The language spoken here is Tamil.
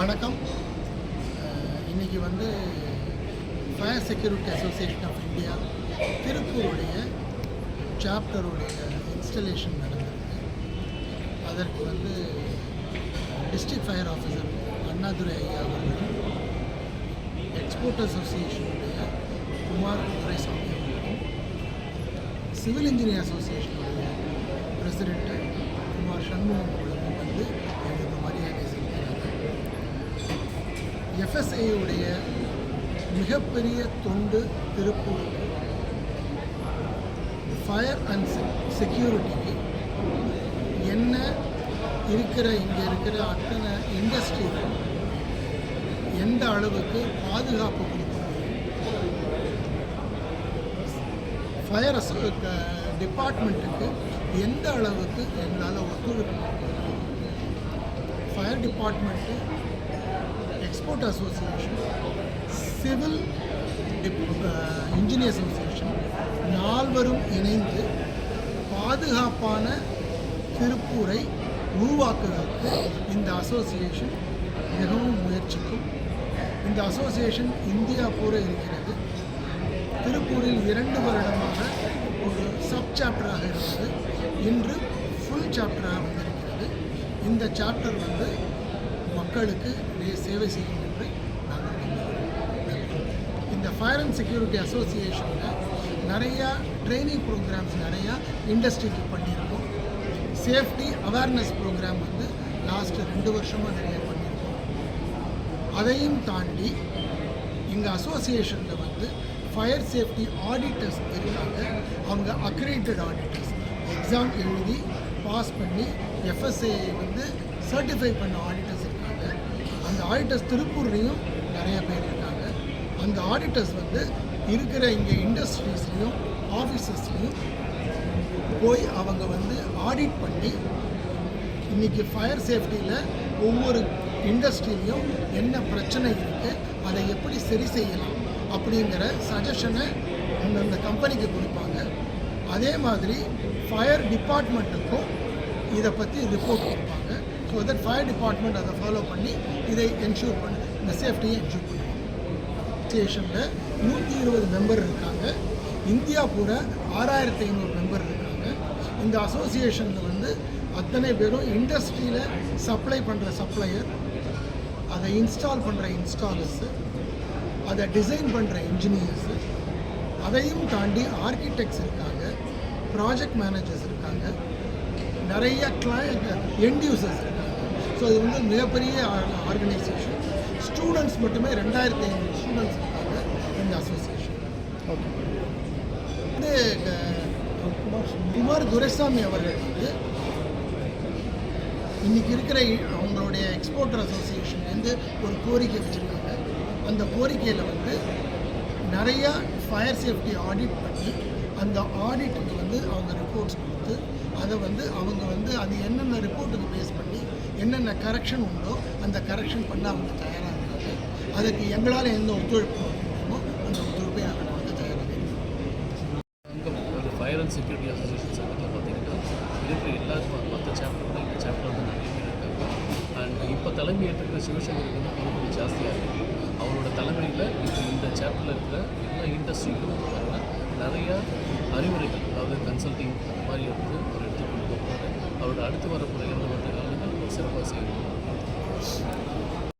வணக்கம். இன்றைக்கி இன்னைக்கு வந்து fire security association of India திருப்பூருடைய சாப்டருடைய இன்ஸ்டலேஷன் நடந்திருக்கு. அதற்கு வந்து டிஸ்ட்ரிக்ட் ஃபயர் ஆஃபீஸர் அண்ணாதுரை ஐயா அவர்களும் எக்ஸ்போர்ட் அசோசியேஷனுடைய குமார் துரைசாமி அவர்களும் சிவில் இன்ஜினியர் அசோசியேஷனுடைய பிரசிடென்ட் குமார் சண்முகம் அவர்களும் எஃப்எஸ்ஐயுடைய மிகப்பெரிய தொண்டு திருப்பூர் ஃபயர் அண்ட் செக்யூரிட்டிக்கு என்ன இருக்கிற இங்கே இருக்கிற அத்தனை இண்டஸ்ட்ரியில் எந்த அளவுக்கு பாதுகாப்பு கொடுக்க ஃபயர் டிபார்ட்மெண்ட்டுக்கு எந்த அளவுக்கு எங்களால் ஒத்துழைப்பு fire department export association civil engineer association நால்வரும் இணைந்து பாதுகாப்பான திருப்பூரை உருவாக்குவதற்கு இந்த அசோசியேஷன் மிகவும் முயற்சிக்கும். இந்த அசோசியேஷன் இந்தியா பூரா இருக்கிறது. திருப்பூரில் இரண்டு வருடமாக ஒரு சப் சாப்டராக இருந்தது. இன்று ஃபுல் சாப்டராக வந்திருக்கிறது. இந்த சாப்டர் வந்து மக்களுக்கு சேவை செய்யும் என்று நாங்கள் நம்புகிறோம். இந்த ஃபயர் அண்ட் செக்யூரிட்டி அசோசியேஷனில் நிறையா ட்ரைனிங் ப்ரோக்ராம்ஸ் நிறையா இண்டஸ்ட்ரிக்கு பண்ணியிருக்கோம். சேஃப்டி அவேர்னஸ் ப்ரோக்ராம் வந்து லாஸ்ட்டு ரெண்டு வருஷமாக நிறைய பண்ணியிருக்கோம். அதையும் தாண்டி எங்கள் அசோசியேஷனில் வந்து ஃபயர் சேஃப்டி ஆடிட்டர்ஸ் இருக்காங்க. அவங்க அக்ரேட்டட் ஆடிட்டர்ஸ் எக்ஸாம் எழுதி பாஸ் பண்ணி எஃப்எஸ்ஏ வந்து சர்டிஃபை பண்ண ஆடிட்டர்ஸ் அந்த ஆடிட்டர்ஸ் திருப்பூர்லேயும் நிறைய பேர் இருக்காங்க. அந்த ஆடிட்டர்ஸ் வந்து இருக்கிற இங்கே இண்டஸ்ட்ரீஸ்லேயும் ஆஃபீஸஸ்லேயும் போய் அவங்க வந்து ஆடிட் பண்ணி இன்னைக்கு ஃபயர் சேஃப்டியில் ஒவ்வொரு இண்டஸ்ட்ரியிலையும் என்ன பிரச்சனை இருக்குது அதை எப்படி சரி செய்யலாம் அப்படிங்கிற சஜஷனை அந்தந்த கம்பெனிக்கு கொடுப்பாங்க. அதே மாதிரி ஃபயர் டிபார்ட்மெண்ட்டுக்கும் இதை பற்றி ரிப்போர்ட் கொடுப்பாங்க. ஸோ தட் ஃபயர் டிபார்ட்மெண்ட் அதை ஃபாலோ பண்ணி இதை என்ஷூர் பண்ண. இந்த சேஃப்டியை என்ஷூர் பண்ணுது ஸ்டேஷனில் நூற்றி இருபது மெம்பர் இருக்காங்க. இந்தியா பூரா ஆறாயிரத்தி ஐநூறு மெம்பர் இருக்காங்க. இந்த அசோசியேஷனில் வந்து அத்தனை பேரும் இண்டஸ்ட்ரியில் சப்ளை பண்ணுற சப்ளையர் அதை இன்ஸ்டால் பண்ணுற இன்ஸ்டாலர்ஸு அதை டிசைன் பண்ணுற இன்ஜினியர்ஸு அதையும் தாண்டி ஆர்கிடெக்ட்ஸ் இருக்காங்க ப்ராஜெக்ட் மேனேஜர்ஸ் இருக்காங்க. நிறைய கிளையண்ட் எண்ட் யூசர்ஸ் இருக்காங்க. ஸோ இது வந்து மிகப்பெரிய ஆர்கனைசேஷன் ஸ்டூடெண்ட்ஸ் மட்டுமே ரெண்டாயிரத்தி ஐநூறு ஸ்டூடெண்ட்ஸ் இருக்காங்க இந்த அசோசியேஷன் வந்து குமார் துரைசாமி அவர்கள் வந்து இன்னைக்கு இருக்கிற அவங்களுடைய எக்ஸ்போர்ட்டர் அசோசியேஷன்லேருந்து ஒரு கோரிக்கை வச்சுருக்காங்க. அந்த கோரிக்கையில் வந்து நிறையா ஃபயர் சேஃப்டி ஆடிட் பண்ணி அந்த ஆடிட்டுக்கு வந்து அவங்க ரிப்போர்ட்ஸ் கொடுத்து அதை வந்து அவங்க வந்து அது என்னென்ன ரிப்போர்ட்டுக்கு பேஸ் பண்ணி என்னென்ன கரெக்ஷன் உண்டோ அந்த கரெக்ஷன் பண்ண அவங்க தயாராக இருக்காங்க அதுக்கு எங்களால் எந்த ஒத்துழைப்பு முடியுமோ அந்த ஒத்துழைப்பை நாங்கள் கொடுக்க தயாராக இருக்கோம் அங்கம் ஒரு ஃபயர் அண்ட் செக்யூரிட்டி அசோசியேஷன் சங்கத்தில் பார்த்தீங்கன்னா இருக்கிற எல்லாருக்கும் மற்ற சாப்டரோட இந்த சாப்டர் வந்து நிறைய பேர் இருக்காங்க. அண்ட் இப்போ தலைமை ஏற்றுக்கிற சிவசங்கருக்கு வந்து பொறுப்பு ஜாஸ்தியாக இருக்குது அவரோட தலைமையில் இப்போ இந்த சாப்டரில் இருக்கிற எல்லா இண்டஸ்ட்ரிகளும் பார்த்தீங்கன்னா நிறையா அறிவுரைகள் அதாவது கன்சல்டிங் அந்த மாதிரி வந்து அவர் எடுத்து கொண்டு போகிறாரு அவரோட அடுத்து வரப்போகிற que você não consegue.